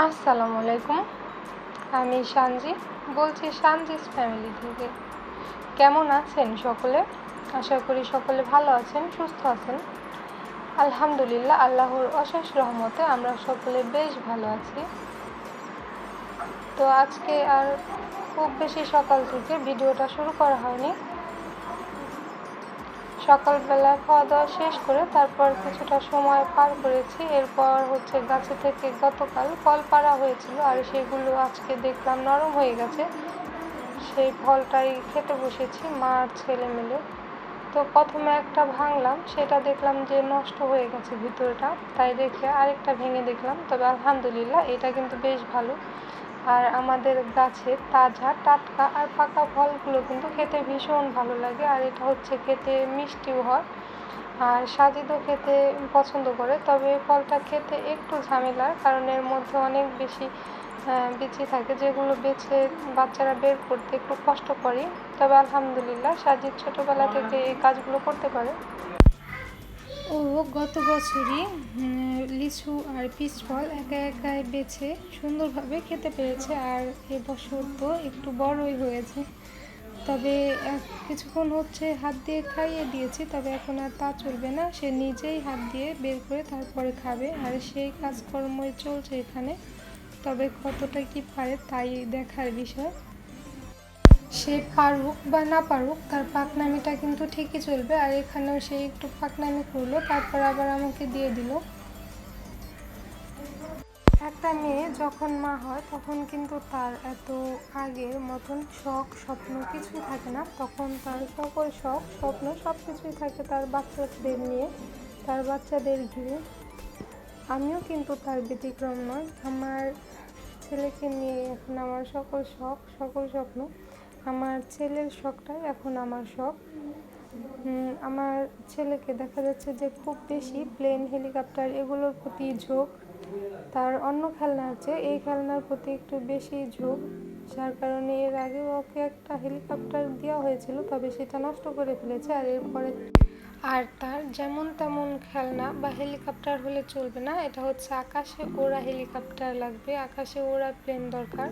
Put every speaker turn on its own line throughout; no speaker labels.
আসসালামু আলাইকুম। আমি সানজি, বলছি সানজিস ফ্যামিলি থেকে। কেমন আছেন সকলে? আশা করি সকলে ভালো আছেন, সুস্থ আছেন। আলহামদুলিল্লাহ, আল্লাহর অশেষ রহমতে আমরা সকলে বেশ ভালো আছি। তো আজকে আর খুব বেশি সকাল থেকে ভিডিওটা শুরু করা হয়নি। সকালবেলা খাওয়া দাওয়া শেষ করে তারপর কিছুটা সময় পার করেছি। এরপর হচ্ছে গাছে থেকে গতকাল ফল পাড়া হয়েছিল আর সেগুলো আজকে দেখলাম নরম হয়ে গেছে। সেই ফলটাই খেতে বসেছি, মা ছেলে মিলে। তো প্রথমে একটা ভাঙলাম, সেটা দেখলাম যে নষ্ট হয়ে গেছে ভিতরটা। তাই দেখে আরেকটা ভেঙে দেখলাম। তবে আলহামদুলিল্লাহ এটা কিন্তু বেশ ভালো। আর আমাদের গাছের তাজা টাটকা আর পাকা ফলগুলো কিন্তু খেতে ভীষণ ভালো লাগে। আর এটা হচ্ছে খেতে মিষ্টিও হয় আর সাজিদও খেতে পছন্দ করে। তবে ফলটা খেতে একটু ঝামেলার কারণ এর মধ্যে অনেক বেশি বিচি থাকে যেগুলো বেছে বাচ্চারা বের করতে একটু কষ্ট করে। তবে আলহামদুলিল্লাহ সাজিদ ছোটোবেলা থেকে এই কাজগুলো করতে পারে। ও গত বছরই লিচু আর পিচ ফল একা একাই বেছে সুন্দরভাবে খেতে পেরেছে আর এবছর তো একটু বড়ই হয়েছে। তবে কিছুক্ষণ হচ্ছে হাত দিয়ে খাইয়ে দিয়েছি, তবে এখন আর তা চলবে না। সে নিজেই হাত দিয়ে বের করে তারপরে খাবে আর সেই কাজকর্মই চলছে এখানে। তবে কতটা কি পারে তাই দেখার বিষয়। সে পারুক বা না পারুক, তার পাকনামিটা কিন্তু ঠিকই চলবে। আর এখানেও সে একটু পাকনামি করল, তারপর আবার আমাকে দিয়ে দিল। একটা মেয়ে যখন মা হয়, তখন কিন্তু তার এত আগের মতন শখ, স্বপ্ন কিছুই থাকে না। তখন তার সকল শখ, স্বপ্ন সব কিছুই থাকে তার বাচ্চাদের নিয়ে, তার বাচ্চাদের ঘিরে। আমিও কিন্তু তার ব্যতিক্রম নয়। আমার ছেলেকে নিয়ে এখন আমার সকল শখ, সকল স্বপ্ন আমার ছেলের শখটাই এখন আমার শখ। আমার ছেলেকে দেখা যাচ্ছে যে খুব বেশি প্লেন হেলিকপ্টার এগুলোর প্রতি ঝোঁক। তার অন্য খেলনা আছে, এই খেলনার প্রতি একটু বেশি ঝোঁক। যার কারণে এর আগে ওকে একটা হেলিকপ্টার দেওয়া হয়েছিল, তবে সেটা নষ্ট করে ফেলেছে আর এরপরে আর তার যেমন তেমন খেলনা বা হেলিকপ্টার হলে চলবে না। এটা হচ্ছে আকাশে ওড়া হেলিকপ্টার লাগবে, আকাশে ওড়া প্লেন দরকার।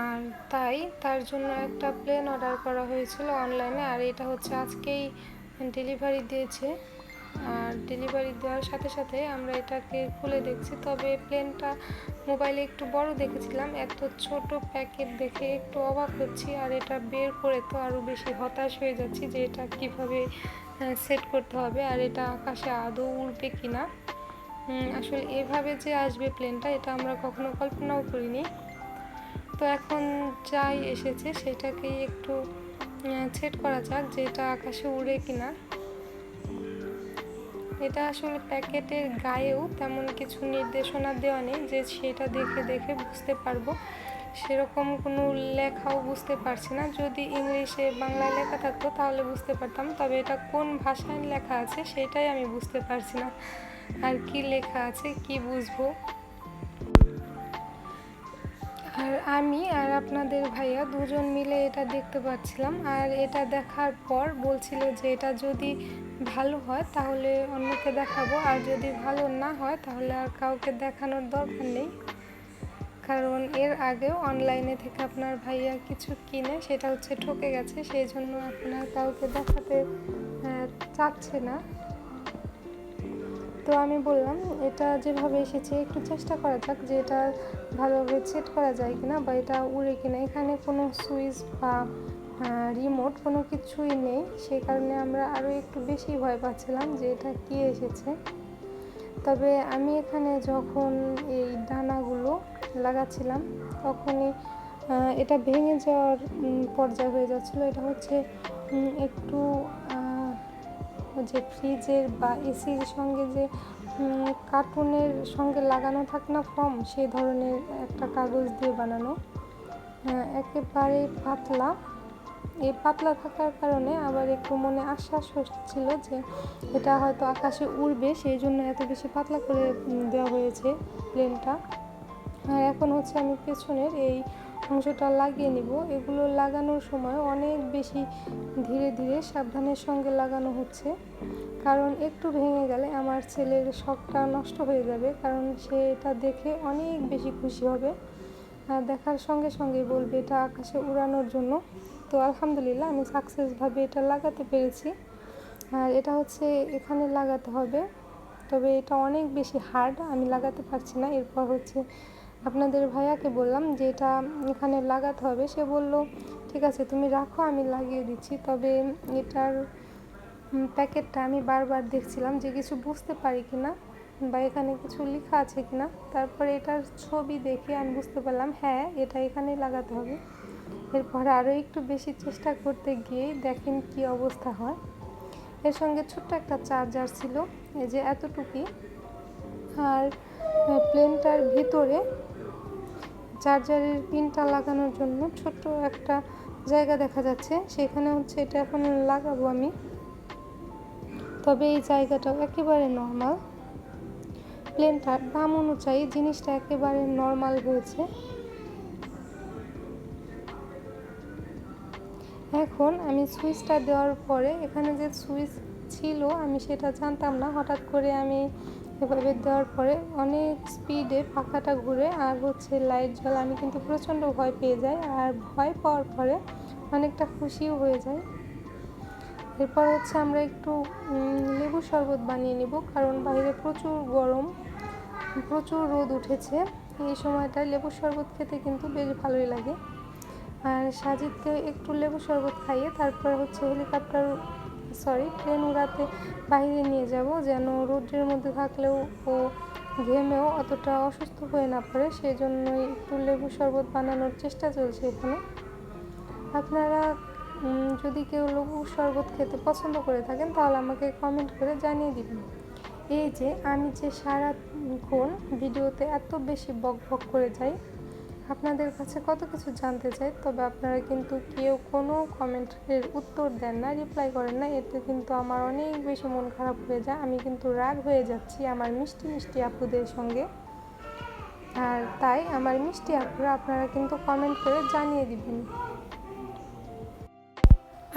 আর তাই তার জন্য একটা প্লেন অর্ডার করা হয়েছিল অনলাইনে আর এটা হচ্ছে আজকেই ডেলিভারি দিয়েছে। আর ডেলিভারি দেওয়ার সাথে সাথে আমরা এটাকে খুলে দেখছি। তবে প্লেনটা মোবাইলে একটু বড় দেখেছিলাম, এত ছোট প্যাকেট দেখে একটু অবাক হচ্ছি, আর এটা বের করে তো আরও বেশি হতাশ হয়ে যাচ্ছি যে এটা কীভাবে সেট করতে হবে, আর এটা আকাশে আদৌ উড়বে কি না আসলে এভাবে যে আসবে প্লেনটা এটা আমরা কখনো কল্পনাও করিনি। তো এখন যাই এসেছে সেটাকে একটু সেট করা যাক যে এটা আকাশে উড়ে কিনা। এটা আসলে প্যাকেটের গায়েও তেমন কিছু নির্দেশনা দেওয়া নেই যে সেটা দেখে দেখে বুঝতে পারব। সেরকম কোনো লেখাও বুঝতে পারছি না। যদি ইংলিশে বাংলায় লেখা থাকতো তাহলে বুঝতে পারতাম, তবে এটা কোন ভাষায় লেখা আছে সেটাই আমি বুঝতে পারছি না। আর কি লেখা আছে, কি বুঝব? আর আমি আর আপনাদের ভাইয়া দুজন মিলে এটা দেখতে পাচ্ছিলাম। আর এটা দেখার পর বলছিল যে এটা যদি ভালো হয় তাহলে অন্যকে দেখাবো, আর যদি ভালো না হয় তাহলে আর কাউকে দেখানোর দরকার নেই। কারণ এর আগেও অনলাইনে থেকে আপনার ভাইয়া কিছু কিনে সেটা হচ্ছে ঠকে গেছে, সেই জন্য আপনার কাউকে দেখাতে চাচ্ছে না। তো আমি বললাম, এটা যেভাবে এসেছে, একটু চেষ্টা করা যাক যে এটা ভালোভাবে সেট করা যায় কিনা বা এটা উড়ে কিনা। এখানে কোনো সুইচ বা রিমোট কোনো কিছুই নেই। সেই কারণে আমরা আরও একটু বেশি ভয় পাচ্ছিলাম যে এটা কী এসেছে। তবে আমি এখানে যখন এই ডানাগুলো লাগাচ্ছিলাম, তখনই এটা ভেঙে যাওয়ার পর্যায়ে হয়ে যাচ্ছিল। এটা হচ্ছে একটু যে ফ্রিজের বা এসির সঙ্গে যে কার্টুনের সঙ্গে লাগানো থাকে না ফর্ম সেই ধরনের একটা কাগজ দিয়ে বানানো। একেবারে পাতলা। এই পাতলা থাকার কারণে আবার একটু মনে আশ্বাস হচ্ছিল যে, এটা হয়তো আকাশে উড়বে, সেই জন্য এত বেশি পাতলা করে দেওয়া হয়েছে প্লেনটা। আর এখন হচ্ছে আমি পেছনের এই অংশটা লাগিয়ে নিব। এগুলো লাগানোর সময় অনেক বেশি ধীরে ধীরে সাবধানের সঙ্গে লাগানো হচ্ছে। কারণ একটু ভেঙে গেলে আমার ছেলের শখটা নষ্ট হয়ে যাবে, কারণ সে এটা দেখে অনেক বেশি খুশি হবে। আর দেখার সঙ্গে সঙ্গে বলবে এটা আকাশে উড়ানোর জন্য। তো আলহামদুলিল্লাহ আমি সাকসেসভাবে এটা লাগাতে পেরেছি। আর এটা হচ্ছে এখানে লাগাতে হবে। তবে এটা অনেক বেশি হার্ড আমি লাগাতে পারছি না। এরপর হচ্ছে আপনাদের ভাইয়াকে বললাম যে এটা এখানে লাগাতে হবে। সে বলল, ঠিক আছে, তুমি রাখো, আমি লাগিয়ে দিচ্ছি। তবে এটার প্যাকেটটা আমি বারবার দেখছিলাম যে কিছু বুঝতে পারি কি না বা এখানে কিছু লেখা আছে কি না তারপরে এটার ছবি দেখে আমি বুঝতে পারলাম হ্যাঁ এটা এখানেই লাগাতে হবে। এরপরে আরও একটু বেশি চেষ্টা করতে গিয়েই দেখেন কি অবস্থা হয়। এর সঙ্গে ছোট্ট একটা চার্জার ছিল, এই যে এতটুকুই। আর, প্লেনটার ভিতরে চার্জারের পিনটা লাগানোর জন্য ছোট্ট একটা জায়গা দেখা যাচ্ছে। সেখানে হচ্ছে এটা এখন লাগাবো আমি। তবে এই জায়গাটাও একেবারে নর্মাল প্লেনটার দাম অনুযায়ী জিনিসটা একেবারে নর্মাল হয়েছে এখন আমি সুইচটা দেওয়ার পরে এখানে যে সুইচ ছিল, আমি সেটা জানতাম না। হঠাৎ করে আমি এভাবে দেওয়ার পরে অনেক স্পিডে পাখাটা ঘুরে আর হচ্ছে লাইট জ্বলা। আমি কিন্তু প্রচণ্ড ভয় পেয়ে যাই আর ভয় পাওয়ার পরে অনেকটা খুশিও হয়ে যায় এরপর হচ্ছে আমরা একটু লেবু শরবত বানিয়ে নিব কারণ বাইরে প্রচুর গরম, প্রচুর রোদ উঠেছে। এই সময়টা লেবু শরবত খেতে কিন্তু বেশ ভালোই লাগে। আর সাজিদকে একটু লেবু শরবত খাইয়ে তারপর হচ্ছে হেলিকপ্টার সরি ট্রেন উড়াতে বাইরে নিয়ে যাব যেন রোদ্রের মধ্যে থাকলেও ও ঘেমেও অতটা অসুস্থ হয়ে না পড়ে। সেই জন্যই একটু লেবু শরবত বানানোর চেষ্টা চলছে এখানে। আপনারা যদি কেউ লেবু শরবত খেতে পছন্দ করে থাকেন, তাহলে আমাকে কমেন্ট করে জানিয়ে দিবেন। এই যে, আমি যে সারাক্ষণ ভিডিওতে এত বেশি বক বক করে যাই আপনাদের কাছে কত কিছু জানতে চাই, তবে আপনারা কিন্তু কেউ কোনো কমেন্টের উত্তর দেন না রিপ্লাই করেন না, এতে কিন্তু আমার অনেক বেশি মন খারাপ হয়ে যায়। আমি কিন্তু রাগ হয়ে যাচ্ছি আমার মিষ্টি মিষ্টি আপুদের সঙ্গে। আর তাই আমার মিষ্টি আপুরা আপনারা কিন্তু কমেন্ট করে জানিয়ে দিবেন।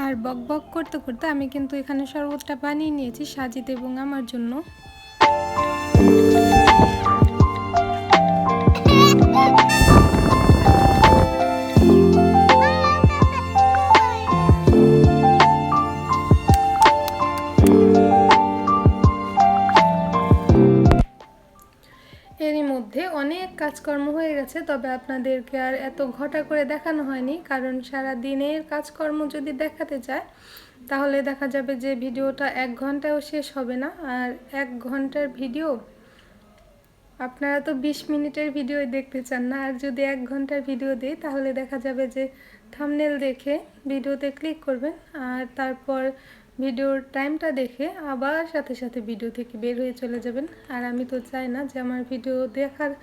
আর বক বক করতে করতে আমি কিন্তু এখানে শরবতটা বানিয়ে নিয়েছি সাজিদ এবং আমার জন্য। এরই কাজকর্ম হয়ে গেছে, তবে আপনাদেরকে আর এত ঘটা করে দেখানো হয়নি। কারণ সারা দিনের কাজকর্ম যদি দেখাতে চায়, তাহলে দেখা যাবে যে ভিডিওটা এক ঘন্টায়ও শেষ হবে না। আর এক ঘণ্টার ভিডিও, আপনারা তো বিশ মিনিটের ভিডিও দেখতে চান না। আর যদি এক ঘণ্টার ভিডিও দিই, তাহলে দেখা যাবে যে থামনেল দেখে ভিডিওতে ক্লিক করবেন। আর তারপর ভিডিওর টাইমটা দেখে আবার সাথে সাথে ভিডিও থেকে বের হয়ে চলে যাবেন। আর আমি তো চাই না যে আমার ভিডিও দেখার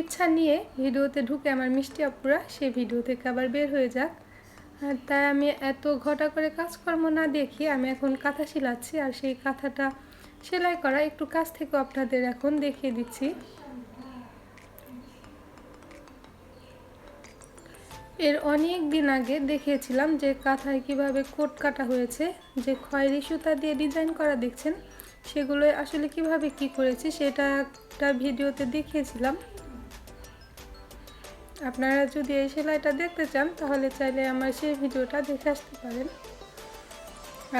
ইচ্ছা নিয়ে ভিডিওতে ঢুকে আমার মিষ্টি আপুরা সেই ভিডিও থেকে আবার বের হয়ে যাক। আর তাই আমি এত ঘটা করে কাজকর্ম না দেখি, আমি এখন কাঁথা শিলাচ্ছি আর সেই কাঁথাটা সেলাই করা একটু কাছ থেকেও আপনাদের এখন দেখিয়ে দিচ্ছি। এর অনেক দিন আগে দেখিয়েছিলাম যে কাঁথায় কীভাবে কোট কাটা হয়েছে, যে খয়েরি সুতা দিয়ে ডিজাইন করা দেখছেন, সেগুলো আসলে কীভাবে কি করেছি সেটা একটা ভিডিওতে দেখিয়েছিলাম। আপনারা যদি এই সেলাইটা দেখতে চান, তাহলে চাইলে আমার সেই ভিডিওটা দেখে আসতে পারেন।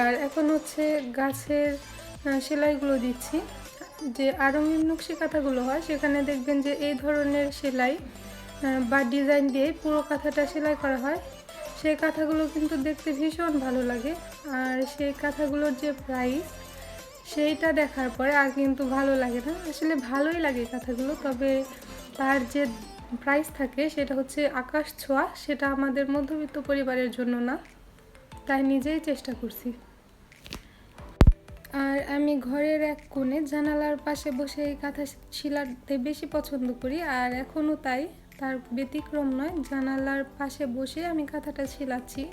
আর এখন হচ্ছে গাছের সেলাইগুলো দিচ্ছি। যে আরঙিন নকশি কাঁথাগুলো হয়, সেখানে দেখবেন যে এই ধরনের সেলাই বা ডিজাইন দিয়ে পুরো কাঁথাটা সেলাই করা হয়। সেই কাঁথাগুলো কিন্তু দেখতে ভীষণ ভালো লাগে। আর সেই কাঁথাগুলোর যে প্রাইস সেইটা দেখার পরে আর কিন্তু ভালো লাগে না। আসলে ভালোই লাগে কাঁথাগুলো, তবে তার যে প্রাইস থাকে, সেটা হচ্ছে আকাশ ছোঁয়া, সেটা আমাদের মধ্যবিত্ত পরিবারের জন্য না। তাই নিজেই চেষ্টা করছি। আর আমি ঘরের এক কোণে জানালার পাশে বসে এই কাঁথা শিলাতে বেশি পছন্দ করি, আর এখনও তাই। তার ব্যতিক্রম নয়, জানালার পাশে বসে আমি কাঁথাটা শিলাচ্ছি।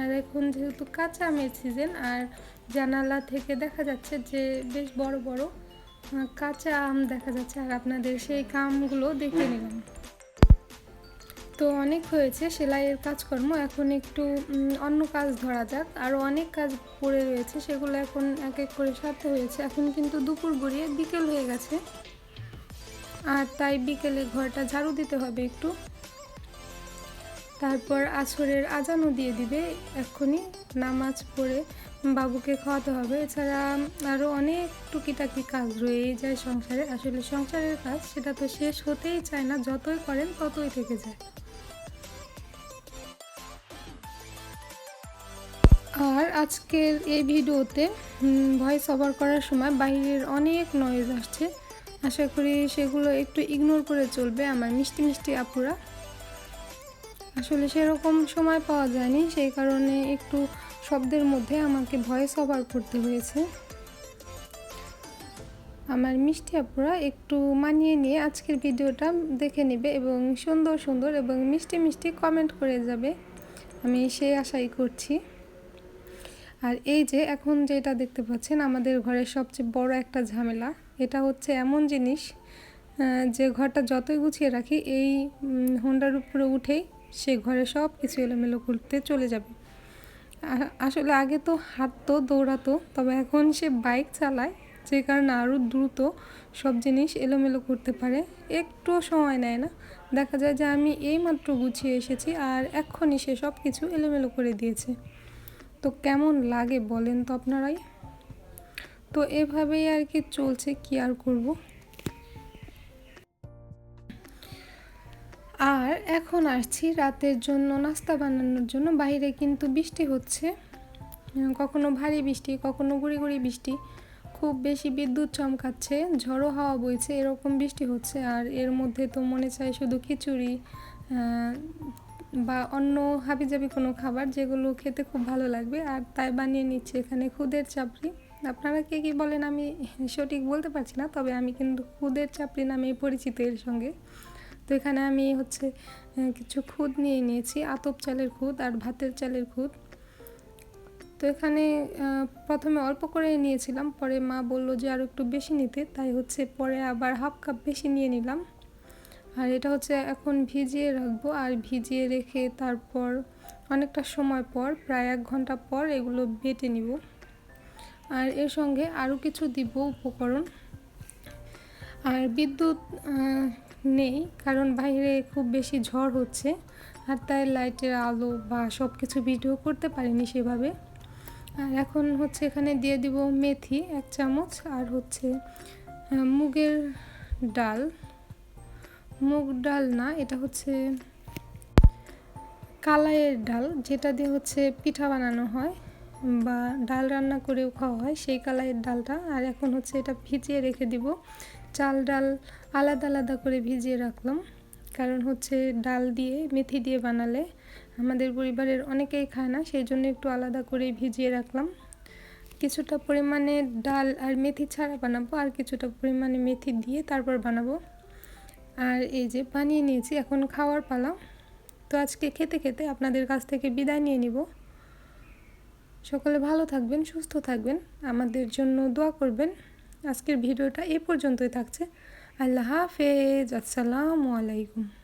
আর এখন যেহেতু কাঁচা আমের সিজন আর জানালা থেকে দেখা যাচ্ছে যে বেশ বড় বড় কাঁচা আম দেখা যাচ্ছে। আর আপনাদের সেই কামগুলো দেখে নিলাম। তো অনেক হয়েছে, সেলাইয়ের কাজকর্ম। এখন একটু অন্য কাজ ধরা যাক। আরও অনেক কাজ পড়ে রয়েছে, সেগুলো এখন এক এক করে সারতে হয়েছে। এখন কিন্তু দুপুর গড়িয়ে বিকেল হয়ে গেছে। আর তাই বিকেলে ঘরটা ঝাড়ু দিতে হবে একটু। তারপর আসরের আজানও দিয়ে দিবে এক্ষুনি, নামাজ পড়ে বাবুকে খাওয়াতে হবে। এছাড়া আরও অনেক টুকিটাকি কাজ রয়েই যায় সংসারে। আসলে সংসারের কাজ, সেটা তো শেষ হতেই চায় না, যতই করেন ততই থেকে যায়। আর আজকের এই ভিডিওতে ভয়েস ওভার করার সময় বাইরের অনেক নয়েজ আসছে। আশা করি সেগুলো একটু ইগনোর করে চলবে আমার মিষ্টি মিষ্টি আপুরা। আসলে সেরকম সময় পাওয়া যায়নি, সেই কারণে একটু শব্দের মধ্যে আমাকে ভয়েস ওভার করতে হয়েছে। আমার মিষ্টি আপুরা একটু মানিয়ে নিয়ে আজকের ভিডিওটা দেখে নেবে এবং সুন্দর সুন্দর এবং মিষ্টি মিষ্টি কমেন্ট করে যাবে। আমি সেই আশাই করছি। আর এই যে এখন যেটা দেখতে পাচ্ছেন, আমাদের ঘরের সবচেয়ে বড় একটা ঝামেলা। এটা হচ্ছে এমন জিনিস যে ঘরটা যতই গুছিয়ে রাখি, এই হোন্ডার উপরে উঠেই সে ঘরে সব কিছু এলোমেলো করতে চলে যাবে। আসলে আগে তো হাঁটতো, দৌড়াতো, তবে এখন সে বাইক চালায়, যে কারণে আরও দ্রুত সব জিনিস এলোমেলো করতে পারে। একটুও সময় নেয় না। দেখা যায় যে আমি এইমাত্র গুছিয়ে এসেছি আর এক্ষুনি সে সব কিছু এলোমেলো করে দিয়েছে। তো কেমন লাগে বলেন তো আপনারাই? তো এভাবেই আর কি চলছে, কি আর করব? আর এখন আসছি রাতের জন্য, নাস্তা বানানোর জন্য। বাইরে কিন্তু বৃষ্টি হচ্ছে। কখনো ভারী বৃষ্টি, কখনো গুড়ি গুড়ি বৃষ্টি। খুব বেশি বিদ্যুৎ চমকাচ্ছে, ঝড়ো হাওয়া বইছে, এরকম বৃষ্টি হচ্ছে। আর এর মধ্যে তো মনে চায় শুধু খিচুড়ি বা অন্য হাবিজাবি কোনো খাবার যেগুলো খেতে খুব ভালো লাগবে, আর তাই বানিয়ে নিচ্ছে এখানে খুদের চাপড়ি। আপনারা কে কী বলেন আমি সঠিক বলতে পারছি না, তবে আমি কিন্তু খুদের চাপড়ি নামে পরিচিত এর সঙ্গে। তো এখানে আমি হচ্ছে কিছু খুদ নিয়ে নিয়েছি, আতপ চালের খুদ আর ভাতের চালের খুদ। তো এখানে প্রথমে অল্প করে নিয়েছিলাম, পরে মা বলল যে আরও একটু বেশি নিতে, তাই হচ্ছে পরে আবার হাফ কাপ বেশি নিয়ে নিলাম। আর এটা হচ্ছে এখন ভিজিয়ে রাখব আর ভিজিয়ে রেখে তারপর অনেকটা সময় পর, প্রায় এক ঘণ্টা পর এগুলো বেটে নিব। আর এর সঙ্গে আরও কিছু দিব উপকরণ। আর বিদ্যুৎ নেই কারণ বাইরে খুব বেশি ঝড় হচ্ছে আর তাই লাইটের আলো বা সব কিছু ভিডিও করতে পারিনি সেভাবে। আর এখন হচ্ছে এখানে দিয়ে দিব মেথি এক চামচ আর হচ্ছে মুগের ডাল। মুগ ডাল না, এটা হচ্ছে কালাইয়ের ডাল, যেটা দিয়ে হচ্ছে পিঠা বানানো হয় বা ডাল রান্না করেও খাওয়া হয়, সেই কালাইয়ের ডালটা। আর এখন হচ্ছে এটা ভিজিয়ে রেখে দিব। চাল ডাল আলাদা আলাদা করে ভিজিয়ে রাখলাম। কারণ হচ্ছে ডাল দিয়ে, মেথি দিয়ে বানালে আমাদের পরিবারের অনেকেই খায় না, সেই জন্য একটু আলাদা করে ভিজিয়ে রাখলাম। কিছুটা পরিমাণে ডাল আর মেথি ছাড়া বানাবো, আর কিছুটা পরিমাণে মেথি দিয়ে তারপর বানাবো। আর এই যে বানিয়ে নিয়েছি এখন খাওয়ার পালা। তো আজকে খেতে খেতে আপনাদের কাছ থেকে বিদায় নিয়ে নিব। সকলে ভালো থাকবেন, সুস্থ থাকবেন। আমাদের জন্য দোয়া করবেন। আজকের ভিডিওটা এ পর্যন্তই থাকছে। আল্লাহ হাফেজ। আসসালামু আলাইকুম।